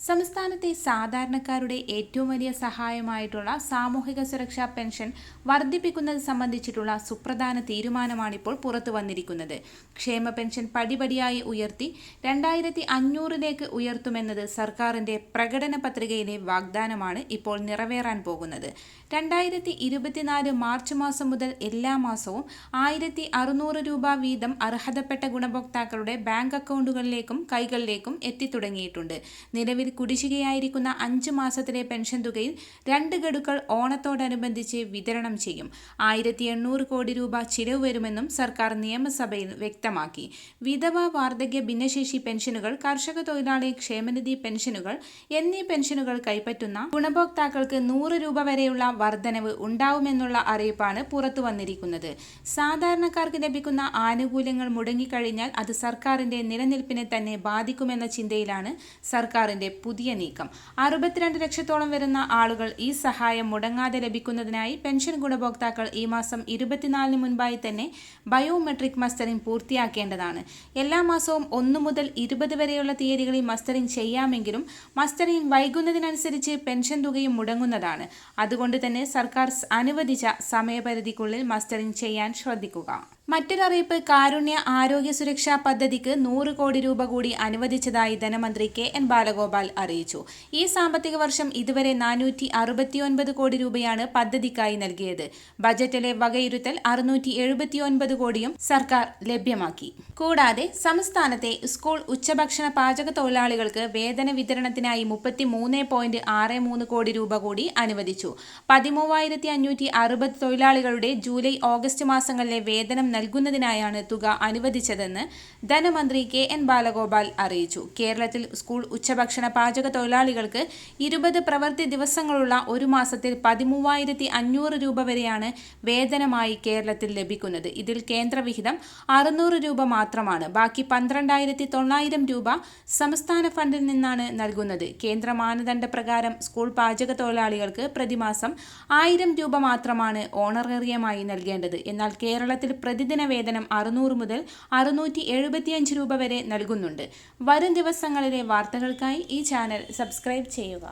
സംസ്ഥാനത്തെ സാധാരണക്കാരുടെ ഏറ്റവും വലിയ സഹായമായിട്ടുള്ള സാമൂഹിക സുരക്ഷാ പെൻഷൻ വർദ്ധിപ്പിക്കുന്നത് സംബന്ധിച്ചിട്ടുള്ള സുപ്രധാന തീരുമാനമാണിപ്പോൾ പുറത്തു വന്നിരിക്കുന്നത്. ക്ഷേമ പെൻഷൻ പടിപടിയായി ഉയർത്തി രണ്ടായിരത്തി അഞ്ഞൂറിലേക്ക് ഉയർത്തുമെന്നത് സർക്കാരിന്റെ പ്രകടന പത്രികയിലെ വാഗ്ദാനമാണ് ഇപ്പോൾ നിറവേറാൻ പോകുന്നത്. രണ്ടായിരത്തി ഇരുപത്തിനാല് മാർച്ച് മാസം മുതൽ എല്ലാ മാസവും ആയിരത്തി അറുന്നൂറ് രൂപ വീതം അർഹതപ്പെട്ട ഗുണഭോക്താക്കളുടെ ബാങ്ക് അക്കൗണ്ടുകളിലേക്കും കൈകളിലേക്കും എത്തിത്തുടങ്ങിയിട്ടുണ്ട്. നിലവിൽ കുടിശ്ശികയായിരിക്കുന്ന അഞ്ച് മാസത്തിലെ പെൻഷൻ തുകയിൽ രണ്ട് ഗഡുക്കൾ ഓണത്തോടനുബന്ധിച്ച് വിതരണം ചെയ്യും. ആയിരത്തി എണ്ണൂറ് കോടി രൂപ ചിലവ് വരുമെന്നും സർക്കാർ നിയമസഭയിൽ വ്യക്തമാക്കി. വിധവ വാർദ്ധക്യ ഭിന്നശേഷി പെൻഷനുകൾ കർഷക തൊഴിലാളി ക്ഷേമനിധി പെൻഷനുകൾ എന്നീ പെൻഷനുകൾ കൈപ്പറ്റുന്ന ഗുണഭോക്താക്കൾക്ക് നൂറ് രൂപ വരെയുള്ള വർധനവ് ഉണ്ടാവുമെന്നുള്ള അറിയിപ്പാണ് പുറത്തു വന്നിരിക്കുന്നത്. സാധാരണക്കാർക്ക് ലഭിക്കുന്ന ആനുകൂല്യങ്ങൾ മുടങ്ങിക്കഴിഞ്ഞാൽ അത് സർക്കാരിന്റെ നിലനിൽപ്പിനെ തന്നെ ബാധിക്കുമെന്ന ചിന്തയിലാണ് സർക്കാരിന്റെ പുതിയ നീക്കം. അറുപത്തിരണ്ട് ലക്ഷത്തോളം വരുന്ന ആളുകൾ ഈ സഹായം മുടങ്ങാതെ ലഭിക്കുന്നതിനായി പെൻഷൻ ഗുണഭോക്താക്കൾ ഈ മാസം ഇരുപത്തിനാലിന് മുൻപായി തന്നെ ബയോമെട്രിക് മസ്റ്ററിംഗ് പൂർത്തിയാക്കേണ്ടതാണ്. എല്ലാ മാസവും ഒന്നു മുതൽ ഇരുപത് വരെയുള്ള തീയതികളിൽ മസ്റ്ററിംഗ് ചെയ്യാമെങ്കിലും മസ്റ്ററിംഗ് വൈകുന്നതിനനുസരിച്ച് പെൻഷൻ തുകയും മുടങ്ങുന്നതാണ്. അതുകൊണ്ട് തന്നെ സർക്കാർ അനുവദിച്ച സമയപരിധിക്കുള്ളിൽ മസ്റ്ററിംഗ് ചെയ്യാൻ ശ്രദ്ധിക്കുക. മറ്റൊരറിയിപ്പ് കാരുണ്യ ആരോഗ്യ സുരക്ഷാ പദ്ധതിക്ക് നൂറ് കോടി രൂപ കൂടി അനുവദിച്ചതായി ധനമന്ത്രി കെ എൻ ബാലഗോപാൽ അറിയിച്ചു. ഈ സാമ്പത്തിക വർഷം ഇതുവരെ നാനൂറ്റി അറുപത്തിയൊൻപത് കോടി രൂപയാണ് പദ്ധതിക്കായി നൽകിയത്. ബജറ്റിലെ വകയിരുത്തൽ അറുന്നൂറ്റി എഴുപത്തിയൊൻപത് കോടിയും സർക്കാർ ലഭ്യമാക്കി. കൂടാതെ സംസ്ഥാനത്തെ സ്കൂൾ ഉച്ചഭക്ഷണ പാചക തൊഴിലാളികൾക്ക് വേതന വിതരണത്തിനായി മുപ്പത്തി മൂന്ന് പോയിന്റ് ആറ് മൂന്ന് കോടി രൂപ കൂടി അനുവദിച്ചു. പതിമൂവായിരത്തി അഞ്ഞൂറ്റി അറുപത് തൊഴിലാളികളുടെ ജൂലൈ ഓഗസ്റ്റ് മാസങ്ങളിലെ വേതനം നൽകുന്നതിനായാണ് തുക അനുവദിച്ചതെന്ന് ധനമന്ത്രി കെ എൻ ബാലഗോപാൽ അറിയിച്ചു. കേരളത്തിൽ സ്കൂൾ ഉച്ചഭക്ഷണ പാചക തൊഴിലാളികൾക്ക് ഇരുപത് പ്രവൃത്തി ദിവസങ്ങളുള്ള ഒരു മാസത്തിൽ പതിമൂവായിരത്തി അഞ്ഞൂറ് രൂപ വരെയാണ് വേതനമായി കേരളത്തിൽ ലഭിക്കുന്നത്. ഇതിൽ കേന്ദ്രവിഹിതം അറുന്നൂറ് രൂപ മാത്രമാണ്. ബാക്കി പന്ത്രണ്ടായിരത്തി തൊള്ളായിരം രൂപ സംസ്ഥാന ഫണ്ടിൽ നിന്നാണ് നൽകുന്നത്. കേന്ദ്ര മാനദണ്ഡ പ്രകാരം സ്കൂൾ പാചക തൊഴിലാളികൾക്ക് പ്രതിമാസം ആയിരം രൂപ മാത്രമാണ് ഓണറേറിയമായി നൽകേണ്ടത്. എന്നാൽ കേരളത്തിൽ പ്രതിദിന വേതനം അറുന്നൂറ് മുതൽ അറുന്നൂറ്റി എഴുപത്തിയഞ്ച് രൂപ വരെ നൽകുന്നുണ്ട്. വരും ദിവസങ്ങളിലെ വാർത്തകൾക്കായി ഈ ചാനൽ സബ്സ്ക്രൈബ് ചെയ്യുക.